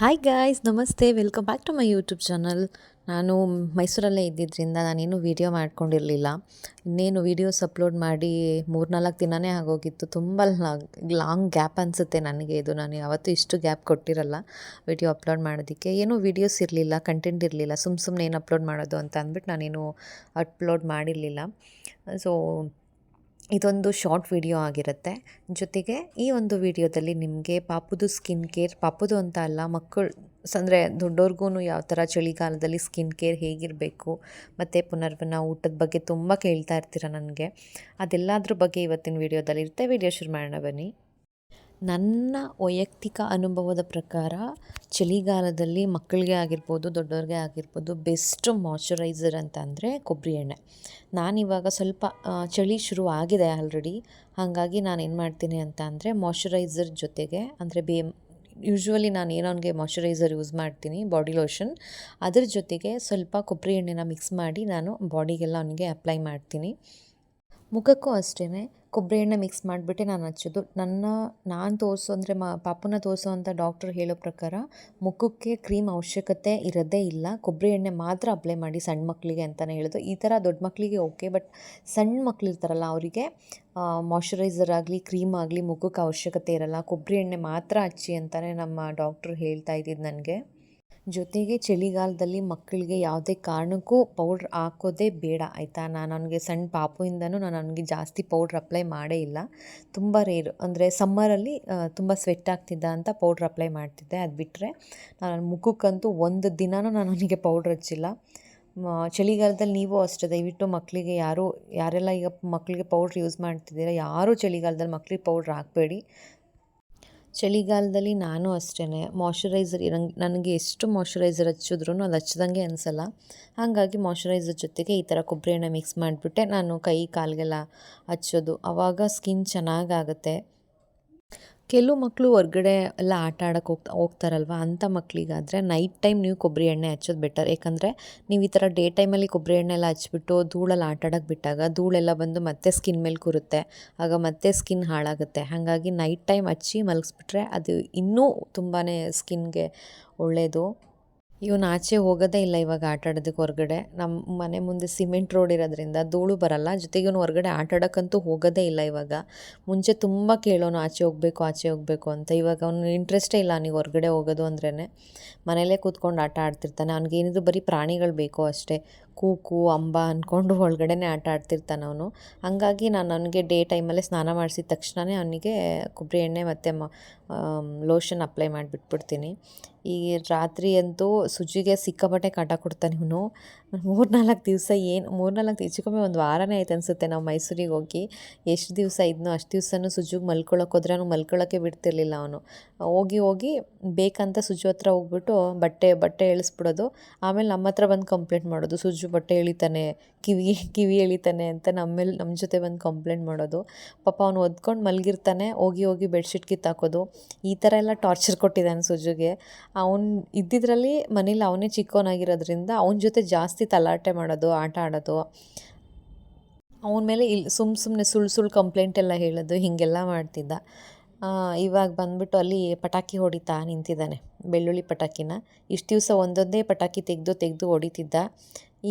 Hi guys ನಮಸ್ತೆ. Welcome back to my YouTube channel ನಾನು ಮೈಸೂರಲ್ಲೇ ಇದ್ದಿದ್ದರಿಂದ ನಾನೇನು ವೀಡಿಯೋ ಮಾಡ್ಕೊಂಡಿರಲಿಲ್ಲ. ಇನ್ನೇನು ವೀಡಿಯೋಸ್ ಅಪ್ಲೋಡ್ ಮಾಡಿ ಮೂರ್ನಾಲ್ಕು ದಿನವೇ ಆಗೋಗಿತ್ತು. ತುಂಬ ಲಾಂಗ್ ಗ್ಯಾಪ್ ಅನಿಸುತ್ತೆ ನನಗೆ ಇದು. ನಾನು ಯಾವತ್ತೂ ಇಷ್ಟು ಗ್ಯಾಪ್ ಕೊಟ್ಟಿರಲ್ಲ ವೀಡಿಯೋ ಅಪ್ಲೋಡ್ ಮಾಡೋದಕ್ಕೆ. ಏನೂ ವೀಡಿಯೋಸ್ ಇರಲಿಲ್ಲ ಕಂಟೆಂಟ್ ಇರಲಿಲ್ಲ. ಸುಮ್ಮ ಸುಮ್ಮನೆ ಏನು ಅಪ್ಲೋಡ್ ಮಾಡೋದು ಅಂತ ಅಂದ್ಬಿಟ್ಟು ನಾನೇನು ಅಪ್ಲೋಡ್ ಮಾಡಿರಲಿಲ್ಲ. ಸೊ ಇದೊಂದು ಶಾರ್ಟ್ ವಿಡಿಯೋ ಆಗಿರುತ್ತೆ. ಜೊತೆಗೆ ಈ ಒಂದು ವಿಡಿಯೋದಲ್ಲಿ ನಿಮಗೆ ಪಾಪುದು ಸ್ಕಿನ್ ಕೇರ್ ಪಾಪುದು ಅಂತ ಅಲ್ಲ, ಮಕ್ಕಳು ಅಂದರೆ ದೊಡ್ಡವ್ರಿಗೂ ಯಾವ ಥರ ಚಳಿಗಾಲದಲ್ಲಿ ಸ್ಕಿನ್ ಕೇರ್ ಹೇಗಿರಬೇಕು, ಮತ್ತು ಪುನರ್ವನ ಊಟದ ಬಗ್ಗೆ ತುಂಬ ಕೇಳ್ತಾ ಇರ್ತೀರ ನನಗೆ. ಅದೆಲ್ಲದ್ರ ಬಗ್ಗೆ ಇವತ್ತಿನ ವಿಡಿಯೋದಲ್ಲಿ ಇರುತ್ತೆ ವಿಡಿಯೋ ಶುರು ಮಾಡೋಣ ಬನ್ನಿ. ನನ್ನ ವೈಯಕ್ತಿಕ ಅನುಭವದ ಪ್ರಕಾರ ಚಳಿಗಾಲದಲ್ಲಿ ಮಕ್ಕಳಿಗೆ ಆಗಿರ್ಬೋದು, ದೊಡ್ಡವ್ರಿಗೆ ಆಗಿರ್ಬೋದು, ಬೆಸ್ಟ್ ಮಾಯ್ಚರೈಸರ್ ಅಂತ ಅಂದರೆ ಕೊಬ್ಬರಿ ಎಣ್ಣೆ. ನಾನಿವಾಗ ಸ್ವಲ್ಪ ಚಳಿ ಶುರು ಆಗಿದೆ ಆಲ್ರೆಡಿ ಹಾಗಾಗಿ ನಾನು ಏನು ಮಾಡ್ತೀನಿ ಅಂತ ಅಂದರೆ ಮಾಯ್ಚರೈಸರ್ ಜೊತೆಗೆ ಅಂದರೆ ಬೇ ಯೂಶ್ವಲಿ ನಾನು ಏನೋನಿಗೆ ಮಾಯ್ಚರೈಸರ್ ಯೂಸ್ ಮಾಡ್ತೀನಿ ಬಾಡಿ ಲೋಷನ್ ಅದ್ರ ಜೊತೆಗೆ ಸ್ವಲ್ಪ ಕೊಬ್ಬರಿ ಎಣ್ಣೆನ ಮಿಕ್ಸ್ ಮಾಡಿ ನಾನು ಬಾಡಿಗೆಲ್ಲ ಅವನಿಗೆ ಅಪ್ಲೈ ಮಾಡ್ತೀನಿ. ಮುಖಕ್ಕೂ ಅಷ್ಟೇ ಕೊಬ್ಬರಿ ಎಣ್ಣೆ ಮಿಕ್ಸ್ ಮಾಡಿಬಿಟ್ಟೆ ನಾನು ಹಚ್ಚೋದು. ನನ್ನ, ನಾನು ತೋರಿಸೋ ಅಂದರೆ ಮ, ಪಾಪುನ ತೋರಿಸೋ ಅಂತ ಡಾಕ್ಟ್ರ್ ಹೇಳೋ ಪ್ರಕಾರ ಮುಖಕ್ಕೆ ಕ್ರೀಮ್ ಅವಶ್ಯಕತೆ ಇರೋದೇ ಇಲ್ಲ. ಕೊಬ್ಬರಿ ಎಣ್ಣೆ ಮಾತ್ರ ಅಪ್ಲೈ ಮಾಡಿ ಸಣ್ಣ ಮಕ್ಕಳಿಗೆ ಅಂತಲೇ ಹೇಳೋದು. ಈ ಥರ ದೊಡ್ಡ ಮಕ್ಕಳಿಗೆ ಓಕೆ ಬಟ್ ಸಣ್ಣ ಮಕ್ಕಳು ಇರ್ತಾರಲ್ಲ ಅವರಿಗೆ ಮಾಯ್ಚರೈಸರ್ ಆಗಲಿ ಕ್ರೀಮ್ ಆಗಲಿ ಮುಖಕ್ಕೆ ಅವಶ್ಯಕತೆ ಇರಲ್ಲ. ಕೊಬ್ಬರಿ ಎಣ್ಣೆ ಮಾತ್ರ ಹಚ್ಚಿ ಅಂತಲೇ ನಮ್ಮ ಡಾಕ್ಟ್ರು ಹೇಳ್ತಾ ಇದ್ದಿದ್ದು ನನಗೆ. ಜೊತೆಗೆ ಚಳಿಗಾಲದಲ್ಲಿ ಮಕ್ಕಳಿಗೆ ಯಾವುದೇ ಕಾರಣಕ್ಕೂ ಪೌಡ್ರ್ ಹಾಕೋದೇ ಬೇಡ, ಆಯಿತಾ? ನಾನು ಅವನಿಗೆ ಸಣ್ಣ ಪಾಪುಯಿಂದನೂ ನಾನು ಅವನಿಗೆ ಜಾಸ್ತಿ ಪೌಡ್ರ್ ಅಪ್ಲೈ ಮಾಡೇ ಇಲ್ಲ. ತುಂಬ ರೇರು, ಅಂದರೆ ಸಮ್ಮರಲ್ಲಿ ತುಂಬ ಸ್ವೆಟ್ ಆಗ್ತಿದ್ದ ಅಂತ ಪೌಡ್ರ್ ಅಪ್ಲೈ ಮಾಡ್ತಿದ್ದೆ. ಅದು ಬಿಟ್ಟರೆ ನಾನು ಮುಖಕ್ಕಂತೂ ಒಂದು ದಿನವೂ ನಾನು ಅವನಿಗೆ ಪೌಡ್ರ್ ಹಚ್ಚಿಲ್ಲ. ಚಳಿಗಾಲದಲ್ಲಿ ನೀವು ಅಷ್ಟೇ, ದಯವಿಟ್ಟು ಮಕ್ಕಳಿಗೆ ಯಾರು, ಯಾರೆಲ್ಲ ಈಗ ಮಕ್ಕಳಿಗೆ ಪೌಡ್ರ್ ಯೂಸ್ ಮಾಡ್ತಿದ್ದೀರಾ, ಯಾರೂ ಚಳಿಗಾಲದಲ್ಲಿ ಮಕ್ಕಳಿಗೆ ಪೌಡ್ರ್ ಹಾಕಬೇಡಿ. ಚಳಿಗಾಲದಲ್ಲಿ ನಾನು ಅಷ್ಟೇ ಮಾಯ್ಶ್ಚರೈಸರ್ ಇರಂಗೆ ನನಗೆ ಎಷ್ಟು ಮಾಯ್ಚರೈಸರ್ ಹಚ್ಚಿದ್ರೂ ಅದು ಹಚ್ಚಿದಂಗೆ ಅನಿಸಲ್ಲ. ಹಾಗಾಗಿ ಮಾಯ್ಚರೈಸರ್ ಜೊತೆಗೆ ಈ ಥರ ಕೊಬ್ಬರಿ ಎಣ್ಣೆ ಮಿಕ್ಸ್ ಮಾಡಿಬಿಟ್ಟೆ. ನಾನು ಕೈ, ಕಾಲಿಗೆಲ್ಲ ಹಚ್ಚೋದು. ಆವಾಗ ಸ್ಕಿನ್ ಚೆನ್ನಾಗಾಗುತ್ತೆ. ಕೆಲವು ಮಕ್ಕಳು ಹೊರ್ಗಡೆ ಎಲ್ಲ ಆಟ ಆಡೋಕ್ಕೆ ಹೋಗ್ತಾ, ಹೋಗ್ತಾರಲ್ವ? ಅಂಥ ಮಕ್ಕಳಿಗಾದರೆ ನೈಟ್ ಟೈಮ್ ನೀವು ಕೊಬ್ಬರಿ ಎಣ್ಣೆ ಹಚ್ಚೋದು ಬೆಟರ್ ಯಾಕಂದರೆ ನೀವು ಈ ಥರ ಡೇ ಟೈಮಲ್ಲಿ ಕೊಬ್ಬರಿ ಎಣ್ಣೆ ಎಲ್ಲ ಹಚ್ಬಿಟ್ಟು ಧೂಳಲ್ಲಿ ಆಟ ಬಿಟ್ಟಾಗ ಧೂಳೆಲ್ಲ ಬಂದು ಮತ್ತೆ ಸ್ಕಿನ್ ಮೇಲೆ ಕೂರುತ್ತೆ. ಆಗ ಮತ್ತೆ ಸ್ಕಿನ್ ಹಾಳಾಗುತ್ತೆ. ಹಾಗಾಗಿ ನೈಟ್ ಟೈಮ್ ಹಚ್ಚಿ ಮಲಗಿಸ್ಬಿಟ್ರೆ ಅದು ಇನ್ನೂ ತುಂಬಾ ಸ್ಕಿನ್ಗೆ ಒಳ್ಳೆಯದು ಇವನು ಆಚೆ ಹೋಗೋದೇ ಇಲ್ಲ ಇವಾಗ ಆಟ ಆಡೋದಕ್ಕೆ ಹೊರಗಡೆ. ನಮ್ಮ ಮನೆ ಮುಂದೆ ಸಿಮೆಂಟ್ ರೋಡ್ ಇರೋದ್ರಿಂದ ಧೂಳು ಬರಲ್ಲ. ಜೊತೆಗೆ ಇವನು ಹೊರಗಡೆ ಆಟ ಆಡೋಕ್ಕಂತೂ ಹೋಗೋದೇ ಇಲ್ಲ ಇವಾಗ. ಮುಂಚೆ ತುಂಬ ಕೇಳೋನು, ಆಚೆ ಹೋಗಬೇಕು ಆಚೆ ಹೋಗಬೇಕು ಅಂತ. ಇವಾಗ ಅವನು ಇಂಟ್ರೆಸ್ಟೇ ಇಲ್ಲ ನೀವು ಹೊರಗಡೆ ಹೋಗೋದು ಅಂದ್ರೇ ಮನೇಲೇ ಕೂತ್ಕೊಂಡು ಆಟ ಆಡ್ತಿರ್ತಾನೆ. ಅವ್ನಿಗೇನಿದ್ರು ಬರೀ ಪ್ರಾಣಿಗಳು ಬೇಕು ಅಷ್ಟೇ. ಕೂಕು, ಅಂಬ ಅಂದ್ಕೊಂಡು ಒಳಗಡೆನೆ ಆಟ ಆಡ್ತಿರ್ತಾನೆ ಅವನು. ಹಾಗಾಗಿ ನಾನು ಅವನಿಗೆ ಡೇ ಟೈಮಲ್ಲೇ ಸ್ನಾನ ಮಾಡಿಸಿದ ತಕ್ಷಣವೇ ಅವನಿಗೆ ಕೊಬ್ಬರಿ ಎಣ್ಣೆ ಮತ್ತು ಮ ಲೋಷನ್ ಅಪ್ಲೈ ಮಾಡಿಬಿಟ್ಬಿಡ್ತೀನಿ. ಈ ರಾತ್ರಿ ಅಂತೂ ಸುಜಿಗೆ ಸಿಕ್ಕಾಪಟ್ಟೆ ಕಾಟ ಕೊಡ್ತಾನೆ ಇವನು. ಮೂರ್ನಾಲ್ಕು ದಿವಸ ಏನು ಮೂರು ಮೂರ್ನಾಲ್ಕು ಹೆಚ್ಚುಕಮ್ಮಿ ಒಂದು ವಾರನೇ ಆಯ್ತು ಅನಿಸುತ್ತೆ ನಾವು ಮೈಸೂರಿಗೆ ಹೋಗಿ. ಎಷ್ಟು ದಿವಸ ಇದ್ನೋ ಅಷ್ಟು ದಿವಸನೂ ಸುಜುಗೆ ಮಲ್ಕೊಳಕ್ಕೆ ಹೋದ್ರೆ ಅವನು ಮಲ್ಕೊಳ್ಳೋಕ್ಕೆ ಬಿಡ್ತಿರ್ಲಿಲ್ಲ ಅವನು. ಹೋಗಿ ಹೋಗಿ ಬೇಕಂತ ಸುಜು ಹತ್ರ ಹೋಗ್ಬಿಟ್ಟು ಬಟ್ಟೆ ಬಟ್ಟೆ ಇಳಿಸ್ಬಿಡೋದು ಆಮೇಲೆ ನಮ್ಮ ಹತ್ರ ಬಂದು ಕಂಪ್ಲೇಂಟ್ ಮಾಡೋದು. ಸುಜು ಬಟ್ಟೆ ಎಳಿತಾನೆ, ಕಿವಿ ಕಿವಿ ಎಳಿತಾನೆ ಅಂತ ನಮ್ಮ ಮೇಲೆ ನಮ್ಮ ಜೊತೆ ಬಂದು ಕಂಪ್ಲೇಂಟ್ ಮಾಡೋದು. ಪಾಪ ಅವ್ನು ಒದ್ಕೊಂಡು ಮಲಗಿರ್ತಾನೆ, ಹೋಗಿ ಹೋಗಿ ಬೆಡ್ಶೀಟ್ ಕಿತ್ತಾಕೋದು ಈ ಥರ ಎಲ್ಲ ಟಾರ್ಚರ್ ಕೊಟ್ಟಿದ್ದಾನೆ ಸುಜುಗೆ. ಅವ್ನು ಇದ್ದಿದ್ರಲ್ಲಿ ಮನೇಲಿ ಅವನೇ ಚಿಕ್ಕವನಾಗಿರೋದ್ರಿಂದ ಅವನ ಜೊತೆ ಜಾಸ್ತಿ ತಲಾಟೆ ಮಾಡೋದು, ಆಟ ಆಡೋದು. ಅವನ ಮೇಲೆ ಇಲ್ಲಿ ಸುಮ್ಮ ಸುಮ್ಮನೆ ಸುಳ್ಳು ಸುಳ್ಳು ಕಂಪ್ಲೇಂಟ್ ಎಲ್ಲ ಹೇಳೋದು, ಹೀಗೆಲ್ಲ ಮಾಡ್ತಿದ್ದ. ಇವಾಗ ಬಂದ್ಬಿಟ್ಟು ಅಲ್ಲಿ ಪಟಾಕಿ ಹೊಡಿತಾ ನಿಂತಿದ್ದಾನೆ, ಬೆಳ್ಳುಳ್ಳಿ ಪಟಾಕಿನ. ಇಷ್ಟು ದಿವಸ ಒಂದೊಂದೇ ಪಟಾಕಿ ತೆಗೆದು ತೆಗೆದು ಹೊಡಿತಿದ್ದ.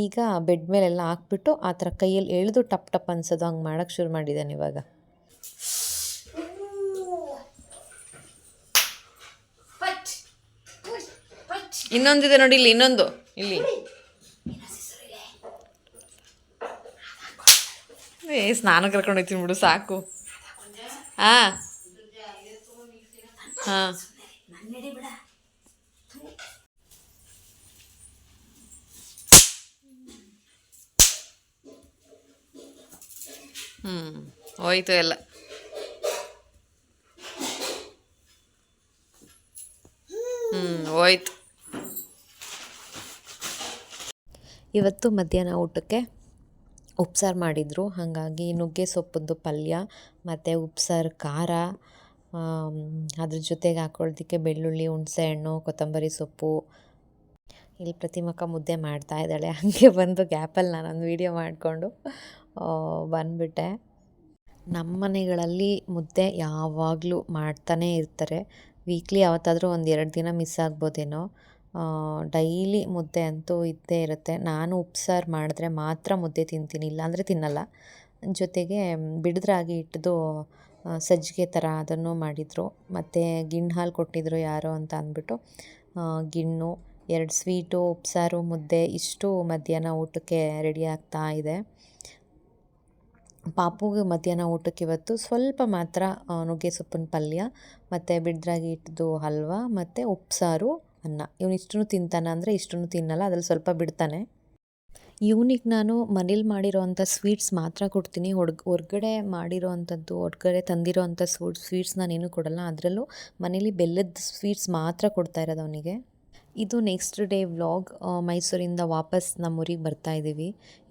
ಈಗ ಬೆಡ್ ಮೇಲೆಲ್ಲ ಹಾಕ್ಬಿಟ್ಟು ಆ ಥರ ಕೈಯಲ್ಲಿ ಎಳೆದು ಟಪ್ ಟಪ್ ಅನ್ಸೋದು ಹಂಗೆ ಮಾಡೋಕ್ಕೆ ಶುರು ಮಾಡಿದ್ದಾನೆ ಇವಾಗ. ಇನ್ನೊಂದಿದೆ ನೋಡಿ ಇಲ್ಲಿ ಇನ್ನೊಂದು. ಇಲ್ಲಿ. ಏ ಸ್ನಾನ ಕರ್ಕೊಂಡು ಹೋಗ್ತೀನಿ ಬಿಡು ಸಾಕು. ಹಾಂ. ಹಾಂ. ಹ್ಞೂ ಹೋಯ್ತು ಎಲ್ಲ. ಹ್ಞೂ ಹೋಯ್ತು. ಇವತ್ತು ಮಧ್ಯಾಹ್ನ ಊಟಕ್ಕೆ ಉಪ್ಸಾರು ಮಾಡಿದರು. ಹಾಗಾಗಿ ನುಗ್ಗೆ ಸೊಪ್ಪದ್ದು ಪಲ್ಯ, ಮತ್ತು ಉಪ್ಸಾರು ಖಾರ ಅದ್ರ ಜೊತೆಗೆ ಹಾಕೊಳ್ಳೋದಕ್ಕೆ ಬೆಳ್ಳುಳ್ಳಿ ಹುಣಸೆಹಣ್ಣು ಕೊತ್ತಂಬರಿ ಸೊಪ್ಪು. ಇಲ್ಲಿ ಪ್ರತಿಮಕ್ಕ ಮುದ್ದೆ ಮಾಡ್ತಾ ಇದ್ದಾಳೆ. ಹಾಗೆ ಬಂದು ಗ್ಯಾಪಲ್ಲಿ ನಾನೊಂದು ವೀಡಿಯೋ ಮಾಡಿಕೊಂಡು ಬಂದುಬಿಟ್ಟೆ. ನಮ್ಮ ಮನೆಗಳಲ್ಲಿ ಮುದ್ದೆ ಯಾವಾಗಲೂ ಮಾಡ್ತಾನೇ ಇರ್ತಾರೆ. ವೀಕ್ಲಿ ಯಾವತ್ತಾದರೂ ಒಂದು ಎರಡು ದಿನ ಮಿಸ್ ಆಗ್ಬೋದೇನೋ. ಡೈಲಿ ಮುದ್ದೆ ಅಂತೂ ಇದ್ದೇ ಇರುತ್ತೆ. ನಾನು ಉಪ್ಸಾರು ಮಾಡಿದ್ರೆ ಮಾತ್ರ ಮುದ್ದೆ ತಿಂತೀನಿ, ಇಲ್ಲಾಂದರೆ ತಿನ್ನಲ್ಲ. ಜೊತೆಗೆ ಬಿಡದ್ರಾಗಿ ಇಟ್ಟದು ಸಜ್ಜಿಗೆ ಥರ ಅದನ್ನು ಮಾಡಿದರು. ಮತ್ತು ಗಿಣ್ಣು ಹಾಲು ಕೊಟ್ಟಿದ್ರು ಯಾರೋ ಅಂತ ಅಂದ್ಬಿಟ್ಟು ಗಿಣ್ಣು, ಎರಡು ಸ್ವೀಟು ಉಪ್ಸಾರು ಮುದ್ದೆ ಇಷ್ಟು ಮಧ್ಯಾಹ್ನ ಊಟಕ್ಕೆ ರೆಡಿ ಆಗ್ತಾ ಇದೆ. ಪಾಪುಗೆ ಮಧ್ಯಾಹ್ನ ಊಟಕ್ಕೆ ಇವತ್ತು ಸ್ವಲ್ಪ ಮಾತ್ರ ನುಗ್ಗೆ ಸೊಪ್ಪಿನ ಪಲ್ಯ, ಮತ್ತು ಬಿಡ್ದ್ರಾಗಿ ಇಟ್ಟಿದ್ದು ಹಲ್ವ, ಮತ್ತು ಉಪ್ಸಾರು, ಅನ್ನ. ಇವನು ಇಷ್ಟನ್ನು ತಿಂತಾನೆ ಅಂದರೆ ಇಷ್ಟನ್ನು ತಿನ್ನಲ್ಲ, ಅದ್ರಲ್ಲಿ ಸ್ವಲ್ಪ ಬಿಡ್ತಾನೆ. ಇವನಿಗೆ ನಾನು ಮನೇಲಿ ಮಾಡಿರೋವಂಥ ಸ್ವೀಟ್ಸ್ ಮಾತ್ರ ಕೊಡ್ತೀನಿ. ಹೊಡ್ಗ, ಹೊರ್ಗಡೆ ಮಾಡಿರೋ ಅಂಥದ್ದು ಹೊರ್ಗಡೆ ತಂದಿರೋ ಅಂಥ ಸ್ವೀಟ್ ಸ್ವೀಟ್ಸ್ ನಾನೇನು ಕೊಡಲ್ಲ. ಅದರಲ್ಲೂ ಮನೇಲಿ ಬೆಲ್ಲದ ಸ್ವೀಟ್ಸ್ ಮಾತ್ರ ಕೊಡ್ತಾ ಇರೋದು ಅವನಿಗೆ. ಇದು ನೆಕ್ಸ್ಟ್ ಡೇ ವ್ಲಾಗ್ ಮೈಸೂರಿಂದ ವಾಪಸ್ ನಮ್ಮ ಊರಿಗೆ ಬರ್ತಾ ಇದ್ದೀವಿ.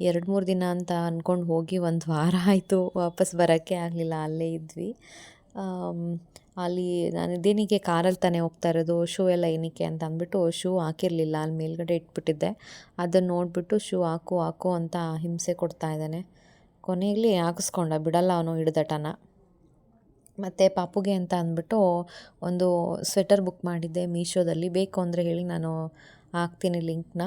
ಎರಡು ಮೂರು ದಿನ ಅಂತ ಅಂದ್ಕೊಂಡು ಹೋಗಿ ಒಂದು ವಾರ ಆಯಿತು ವಾಪಸ್ ಬರೋಕ್ಕೆ ಆಗಲಿಲ್ಲ, ಅಲ್ಲೇ ಇದ್ವಿ. ಅಲ್ಲಿ ನಾನು ಇದೇನಿಗೆ ಕಾರಲ್ಲಿ ತಾನೇ ಹೋಗ್ತಾ ಇರೋದು ಶೂ ಎಲ್ಲ ಏನಕ್ಕೆ ಅಂತ ಅಂದ್ಬಿಟ್ಟು ಶೂ ಹಾಕಿರಲಿಲ್ಲ, ಅಲ್ಲಿ ಮೇಲ್ಗಡೆ ಇಟ್ಬಿಟ್ಟಿದ್ದೆ. ಅದನ್ನು ನೋಡಿಬಿಟ್ಟು ಶೂ ಹಾಕು ಹಾಕು ಅಂತ ಹಿಂಸೆ ಕೊಡ್ತಾ ಇದ್ದಾನೆ. ಕೊನೆಯಲ್ಲಿ ಹಾಕಿಸ್ಕೊಂಡ, ಬಿಡಲ್ಲ ಅವನು ಹಿಡ್ದಟನ ಮತ್ತು ಪಾಪುಗೆ ಅಂತ ಅಂದ್ಬಿಟ್ಟು ಒಂದು ಸ್ವೆಟರ್ ಬುಕ್ ಮಾಡಿದ್ದೆ ಮೀಶೋದಲ್ಲಿ. ಬೇಕು ಅಂದರೆ ಹೇಳಿ ನಾನು ಹಾಕ್ತೀನಿ ಲಿಂಕ್ನ.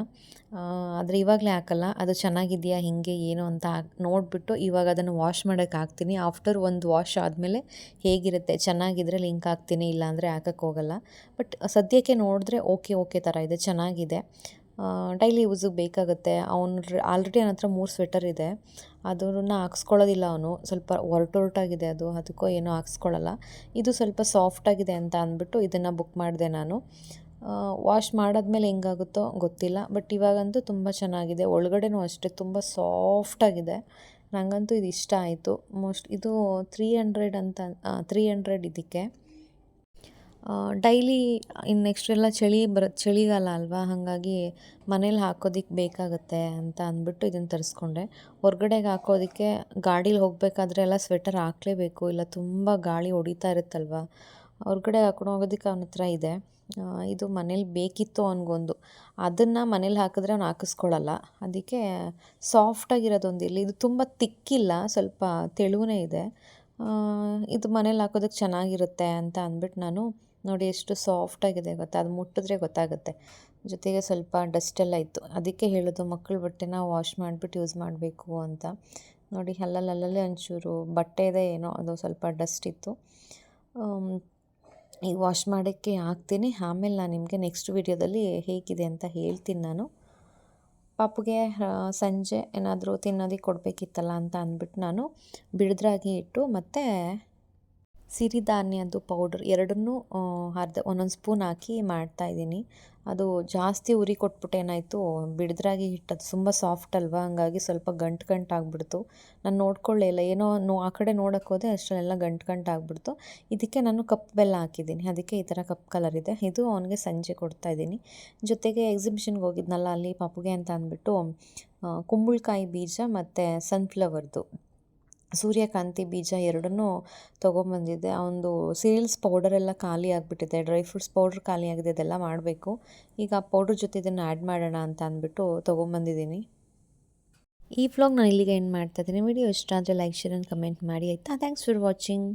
ಆದರೆ ಇವಾಗಲೇ ಹಾಕಲ್ಲ. ಅದು ಚೆನ್ನಾಗಿದೆಯಾ, ಹಿಂಗೆ, ಏನು ಅಂತ ನೋಡಿಬಿಟ್ಟು ಇವಾಗ ಅದನ್ನು ವಾಶ್ ಮಾಡೋಕ್ಕೆ ಹಾಕ್ತೀನಿ. ಆಫ್ಟರ್ ಒಂದು ವಾಶ್ ಆದಮೇಲೆ ಹೇಗಿರುತ್ತೆ, ಚೆನ್ನಾಗಿದ್ರೆ ಲಿಂಕ್ ಹಾಕ್ತೀನಿ, ಇಲ್ಲಾಂದರೆ ಹಾಕಕ್ಕೆ ಹೋಗಲ್ಲ. ಬಟ್ ಸದ್ಯಕ್ಕೆ ನೋಡಿದ್ರೆ ಓಕೆ ಓಕೆ ಥರ ಇದೆ, ಚೆನ್ನಾಗಿದೆ. ಡೈಲಿ ಯೂಸಿಗೆ ಬೇಕಾಗುತ್ತೆ. ಅವನು ಆಲ್ರೆಡಿ ನನ್ನ ಹತ್ರ ಮೂರು ಸ್ವೆಟರ್ ಇದೆ. ಅದನ್ನು ಹಾಕ್ಸ್ಕೊಳ್ಳೋದಿಲ್ಲ ಅವನು. ಸ್ವಲ್ಪ ಒರಟೊರಟಾಗಿದೆ ಅದು. ಅದಕ್ಕೋ ಏನೋ ಹಾಕ್ಸ್ಕೊಳ್ಳಲ್ಲ. ಇದು ಸ್ವಲ್ಪ ಸಾಫ್ಟಾಗಿದೆ ಅಂತ ಅಂದ್ಬಿಟ್ಟು ಇದನ್ನು ಬುಕ್ ಮಾಡಿದೆ ನಾನು. ವಾಶ್ ಮಾಡಾದ್ಮೇಲೆ ಹೆಂಗಾಗುತ್ತೋ ಗೊತ್ತಿಲ್ಲ. ಬಟ್ ಇವಾಗಂತೂ ತುಂಬ ಚೆನ್ನಾಗಿದೆ. ಒಳಗಡೆನೂ ಅಷ್ಟೇ ತುಂಬ ಸಾಫ್ಟಾಗಿದೆ ನನಗಂತೂ ಇದು ಇಷ್ಟ ಆಯಿತು. ಮೋಸ್ಟ್ ಇದು ತ್ರೀ ಹಂಡ್ರೆಡ್ ಅಂತ ತ್ರೀ ಹಂಡ್ರೆಡ್ ಇದಕ್ಕೆ. ಡೈಲಿ ಇನ್ನು ನೆಕ್ಸ್ಟ್ ಎಲ್ಲ ಚಳಿ ಬರ, ಚಳಿಗಾಲ ಅಲ್ವಾ, ಹಾಗಾಗಿ ಮನೇಲಿ ಹಾಕೋದಿಕ್ಕೆ ಬೇಕಾಗುತ್ತೆ ಅಂತ ಅಂದ್ಬಿಟ್ಟು ಇದನ್ನು ತರಿಸ್ಕೊಂಡೆ. ಹೊರ್ಗಡೆಗೆ ಹಾಕೋದಕ್ಕೆ ಗಾಡೀಲಿ ಹೋಗಬೇಕಾದ್ರೆ ಎಲ್ಲ ಸ್ವೆಟರ್ ಹಾಕಲೇಬೇಕು, ಇಲ್ಲ ತುಂಬ ಗಾಳಿ ಹೊಡಿತಾ ಇರುತ್ತಲ್ವ, ಹೊರ್ಗಡೆ ಹಾಕೊಂಡು ಹೋಗೋದಕ್ಕೆ ಅವನ ಹತ್ರ ಇದೆ. ಇದು ಮನೇಲಿ ಬೇಕಿತ್ತು ಅವನಿಗೊಂದು, ಅದನ್ನು ಮನೇಲಿ ಹಾಕಿದ್ರೆ ಅವ್ನು ಹಾಕಿಸ್ಕೊಳ್ಳಲ್ಲ ಅದಕ್ಕೆ ಸಾಫ್ಟಾಗಿರೋದೊಂದು ಇಲ್ಲಿ, ಇದು ತುಂಬ ತಿಕ್ಕಿಲ್ಲ, ಸ್ವಲ್ಪ ತೆಳುವೇ ಇದೆ. ಇದು ಮನೇಲಿ ಹಾಕೋದಕ್ಕೆ ಚೆನ್ನಾಗಿರುತ್ತೆ ಅಂತ ಅಂದ್ಬಿಟ್ಟು ನಾನು ನೋಡಿ ಎಷ್ಟು ಸಾಫ್ಟಾಗಿದೆ ಗೊತ್ತಾ? ಅದು ಮುಟ್ಟಿದ್ರೆ ಗೊತ್ತಾಗುತ್ತೆ. ಜೊತೆಗೆ ಸ್ವಲ್ಪ ಡಸ್ಟ್ ಎಲ್ಲ ಇತ್ತು. ಅದಕ್ಕೆ ಹೇಳೋದು ಮಕ್ಕಳ ಬಟ್ಟೆನ ವಾಶ್ ಮಾಡಿಬಿಟ್ಟು ಯೂಸ್ ಮಾಡಬೇಕು ಅಂತ. ನೋಡಿ ಅಲ್ಲಲ್ಲಿ ಅಲ್ಲಲ್ಲೇ ಒಂಚೂರು ಇದೆ ಏನೋ, ಅದು ಸ್ವಲ್ಪ ಡಸ್ಟ್ ಇತ್ತು. ಈಗ ವಾಶ್ ಮಾಡೋಕ್ಕೆ ಹಾಕ್ತೀನಿ. ಆಮೇಲೆ ನಾನು ನಿಮಗೆ ನೆಕ್ಸ್ಟ್ ವೀಡಿಯೋದಲ್ಲಿ ಹೇಗಿದೆ ಅಂತ ಹೇಳ್ತೀನಿ ನಾನು. ಪಾಪುಗೆ ಸಂಜೆ ಏನಾದರೂ ತಿನ್ನೋದಕ್ಕೆ ಕೊಡಬೇಕಿತ್ತಲ್ಲ ಅಂತ ಅಂದ್ಬಿಟ್ಟು ನಾನು ಬಿಡದ್ರಾಗಿ ಇಟ್ಟು ಮತ್ತು ಸಿರಿಧಾನ್ಯದ್ದು ಪೌಡ್ರ್ ಎರಡನ್ನೂ ಅರ್ಧ, ಒಂದೊಂದು ಸ್ಪೂನ್ ಹಾಕಿ ಮಾಡ್ತಾಯಿದ್ದೀನಿ ಅದು ಜಾಸ್ತಿ ಉರಿ ಕೊಟ್ಬಿಟ್ಟು ಏನಾಯಿತು, ಬಿಡದ್ರಾಗಿ ಹಿಟ್ಟದು ತುಂಬ ಸಾಫ್ಟ್ ಅಲ್ವಾ? ಹಂಗಾಗಿ ಸ್ವಲ್ಪ ಗಂಟು ಗಂಟು ಆಗಿಬಿಡ್ತು. ನಾನು ನೋಡ್ಕೊಳ್ಳೇ ಇಲ್ಲ. ಏನೋ ನೋ, ಆ ಕಡೆ ನೋಡೋಕ್ಕೆ ಹೋದೆ, ಅಷ್ಟರಲ್ಲೆಲ್ಲ ಗಂಟು ಗಂಟು ಆಗಿಬಿಡ್ತು. ಇದಕ್ಕೆ ನಾನು ಕಪ್ ಬೆಲ್ಲ ಹಾಕಿದ್ದೀನಿ. ಅದಕ್ಕೆ ಈ ಥರ ಕಪ್ ಕಲರ್ ಇದೆ. ಇದು ಅವನಿಗೆ ಸಂಜೆ ಕೊಡ್ತಾ ಇದ್ದೀನಿ. ಜೊತೆಗೆ ಎಕ್ಸಿಬಿಷನ್ಗೆ ಹೋಗಿದ್ನಲ್ಲ, ಅಲ್ಲಿ ಪಾಪುಗೆ ಅಂತ ಅಂದ್ಬಿಟ್ಟು ಕುಂಬಳಕಾಯಿ ಬೀಜ ಮತ್ತು ಸನ್ಫ್ಲವರ್ದು ಸೂರ್ಯಕಾಂತಿ ಬೀಜ ಎರಡನ್ನೂ ತೊಗೊಂಬಂದಿದ್ದೆ. ಒಂದು ಸೀರಿಯಲ್ಸ್ ಪೌಡರ್ ಎಲ್ಲ ಖಾಲಿ ಆಗಿಬಿಟ್ಟಿದೆ. ಡ್ರೈ ಫ್ರೂಟ್ಸ್ ಪೌಡ್ರ್ ಖಾಲಿ ಆಗಿದೆ ಅದೆಲ್ಲ ಮಾಡಬೇಕು. ಈಗ ಆ ಪೌಡ್ರ್ ಜೊತೆ ಇದನ್ನು ಆ್ಯಡ್ ಮಾಡೋಣ ಅಂತ ಅಂದ್ಬಿಟ್ಟು ತೊಗೊಂಬಂದಿದ್ದೀನಿ. ಈ ವ್ಲಾಗ್ ನಾನು ಇಲ್ಲಿಗೆ ಏನು ಮಾಡ್ತಾ ಇದ್ದೀನಿ. ವಿಡಿಯೋ ಇಷ್ಟ ಆದರೆ ಲೈಕ್ ಶೇರ್ ಆ್ಯಂಡ್ ಕಮೆಂಟ್ ಮಾಡಿ, ಆಯಿತಾ? Thanks for watching